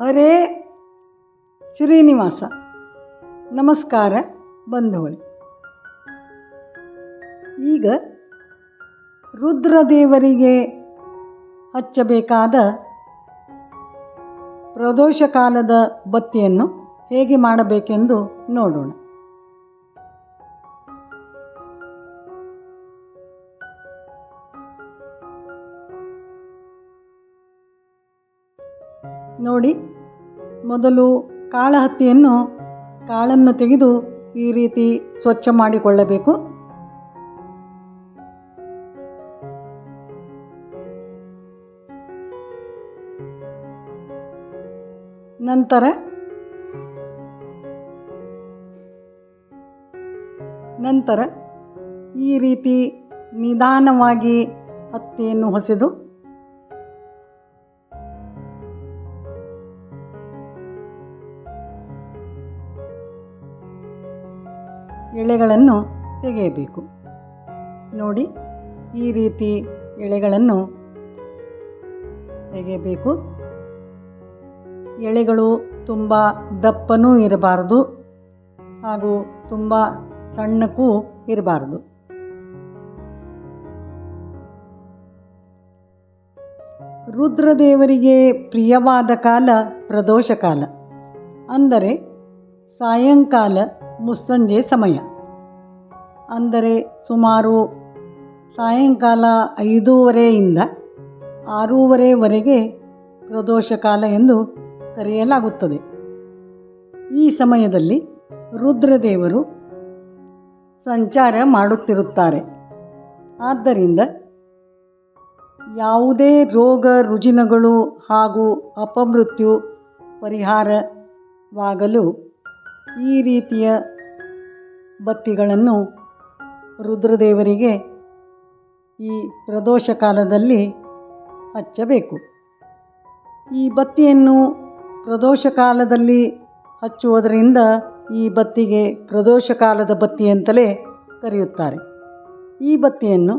ಹರೇ ಶ್ರೀನಿವಾಸ. ನಮಸ್ಕಾರ ಬಂಧುಗಳು. ಈಗ ರುದ್ರದೇವರಿಗೆ ಹಚ್ಚಬೇಕಾದ ಪ್ರದೋಷ ಕಾಲದ ಬತ್ತಿಯನ್ನು ಹೇಗೆ ಮಾಡಬೇಕೆಂದು ನೋಡೋಣ. ನೋಡಿ, ಮೊದಲು ಕಾಳಹತ್ತಿಯನ್ನು ಕಾಳನ್ನು ತೆಗೆದು ಈ ರೀತಿ ಸ್ವಚ್ಛ ಮಾಡಿಕೊಳ್ಳಬೇಕು. ನಂತರ ನಂತರ ಈ ರೀತಿ ನಿಧಾನವಾಗಿ ಹತ್ತಿಯನ್ನು ಹೊಸೆದು ಎಳೆಗಳನ್ನು ತೆಗೆಯಬೇಕು. ನೋಡಿ, ಈ ರೀತಿ ಎಳೆಗಳನ್ನು ತೆಗೆಯಬೇಕು. ಎಳೆಗಳು ತುಂಬ ದಪ್ಪನೂ ಇರಬಾರದು ಹಾಗೂ ತುಂಬ ಸಣ್ಣಕ್ಕೂ ಇರಬಾರದು. ರುದ್ರದೇವರಿಗೆ ಪ್ರಿಯವಾದ ಕಾಲ ಪ್ರದೋಷ ಕಾಲ ಅಂದರೆ ಸಾಯಂಕಾಲ ಮುಸ್ಸಂಜೆ ಸಮಯ. ಅಂದರೆ ಸುಮಾರು ಸಾಯಂಕಾಲ ಐದೂವರೆಯಿಂದ ಆರೂವರೆವರೆಗೆ ಪ್ರದೋಷ ಕಾಲ ಎಂದು ಕರೆಯಲಾಗುತ್ತದೆ. ಈ ಸಮಯದಲ್ಲಿ ರುದ್ರದೇವರು ಸಂಚಾರ ಮಾಡುತ್ತಿರುತ್ತಾರೆ. ಆದ್ದರಿಂದ ಯಾವುದೇ ರೋಗ, ರುಜಿನಗಳು ಹಾಗೂ ಅಪಮೃತ್ಯು ಪರಿಹಾರವಾಗಲು ಈ ರೀತಿಯ ಬತ್ತಿಗಳನ್ನು ರುದ್ರದೇವರಿಗೆ ಈ ಪ್ರದೋಷ ಕಾಲದಲ್ಲಿ ಹಚ್ಚಬೇಕು. ಈ ಬತ್ತಿಯನ್ನು ಪ್ರದೋಷ ಕಾಲದಲ್ಲಿ ಹಚ್ಚುವುದರಿಂದ ಈ ಬತ್ತಿಗೆ ಪ್ರದೋಷ ಕಾಲದ ಬತ್ತಿ ಅಂತಲೇ ಕರೆಯುತ್ತಾರೆ. ಈ ಬತ್ತಿಯನ್ನು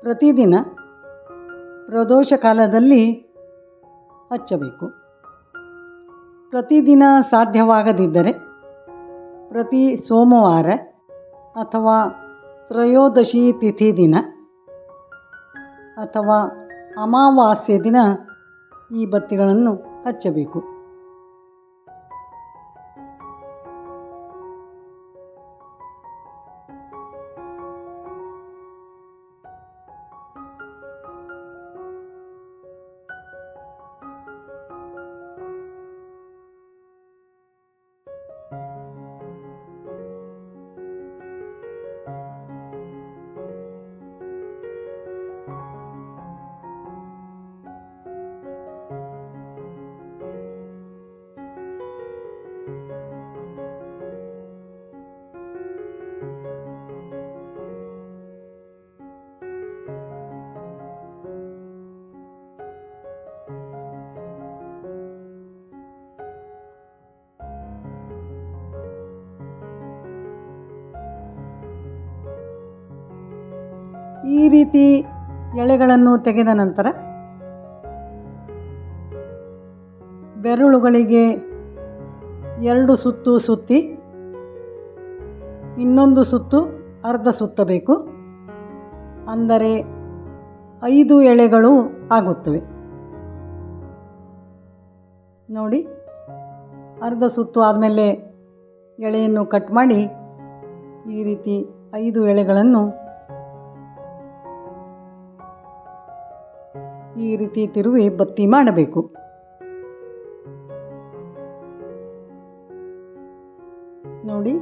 ಪ್ರತಿದಿನ ಪ್ರದೋಷ ಕಾಲದಲ್ಲಿ ಹಚ್ಚಬೇಕು. ಪ್ರತಿದಿನ ಸಾಧ್ಯವಾಗದಿದ್ದರೆ ಪ್ರತಿ ಸೋಮವಾರ ಅಥವಾ ತ್ರಯೋದಶಿ ತಿಥಿ ದಿನ ಅಥವಾ ಅಮಾವಾಸ್ಯೆ ದಿನ ಈ ಬತ್ತಿಗಳನ್ನು ಹಚ್ಚಬೇಕು. ಈ ರೀತಿ ಎಳೆಗಳನ್ನು ತೆಗೆದ ನಂತರ ಬೆರಳುಗಳಿಗೆ ಎರಡು ಸುತ್ತು ಸುತ್ತಿ ಇನ್ನೊಂದು ಸುತ್ತು ಅರ್ಧ ಸುತ್ತಬೇಕು. ಅಂದರೆ ಐದು ಎಳೆಗಳು ಆಗುತ್ತವೆ. ನೋಡಿ, ಅರ್ಧ ಸುತ್ತು ಆದಮೇಲೆ ಎಳೆಯನ್ನು ಕಟ್ ಮಾಡಿ ಈ ರೀತಿ ಐದು ಎಳೆಗಳನ್ನು ಈ ರೀತಿ ತಿರುವಿ ಬತ್ತಿ ಮಾಡಬೇಕು. ನೋಡಿ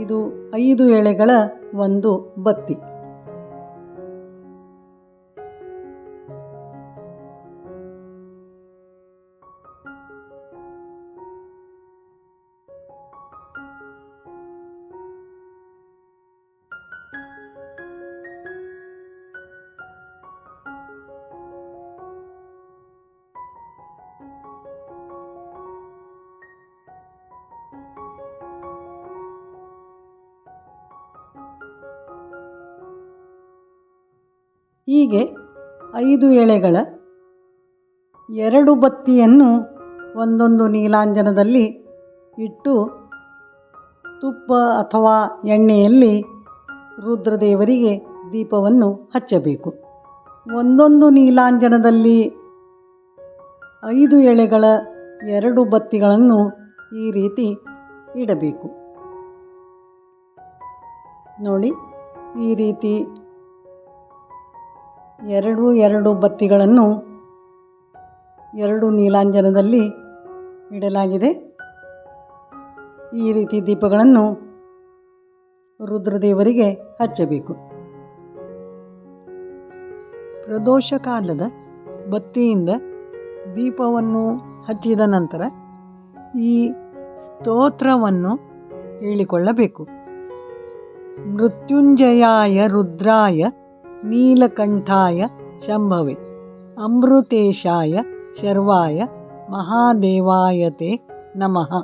ಇದು ಐದು ಎಳೆಗಳ ಒಂದು ಬತ್ತಿ. ಹೀಗೆ ಐದು ಎಳೆಗಳ ಎರಡು ಬತ್ತಿಯನ್ನು ಒಂದೊಂದು ನೀಲಾಂಜನದಲ್ಲಿ ಇಟ್ಟು ತುಪ್ಪ ಅಥವಾ ಎಣ್ಣೆಯಲ್ಲಿ ರುದ್ರದೇವರಿಗೆ ದೀಪವನ್ನು ಹಚ್ಚಬೇಕು. ಒಂದೊಂದು ನೀಲಾಂಜನದಲ್ಲಿ ಐದು ಎಳೆಗಳ ಎರಡು ಬತ್ತಿಗಳನ್ನು ಈ ರೀತಿ ಇಡಬೇಕು. ನೋಡಿ, ಈ ರೀತಿ ಎರಡು ಎರಡು ಬತ್ತಿಗಳನ್ನು ಎರಡು ನೀಲಾಂಜನದಲ್ಲಿ ಇಡಲಾಗಿದೆ. ಈ ರೀತಿ ದೀಪಗಳನ್ನು ರುದ್ರದೇವರಿಗೆ ಹಚ್ಚಬೇಕು. ಪ್ರದೋಷ ಕಾಲದ ಬತ್ತಿಯಿಂದ ದೀಪವನ್ನು ಹಚ್ಚಿದ ನಂತರ ಈ ಸ್ತೋತ್ರವನ್ನು ಹೇಳಿಕೊಳ್ಳಬೇಕು. ಮೃತ್ಯುಂಜಯಾಯ ರುದ್ರಾಯ नीलकण्ठाय शम्भवे अमृतेशाय शर्वाय महादेवाय ते नमः।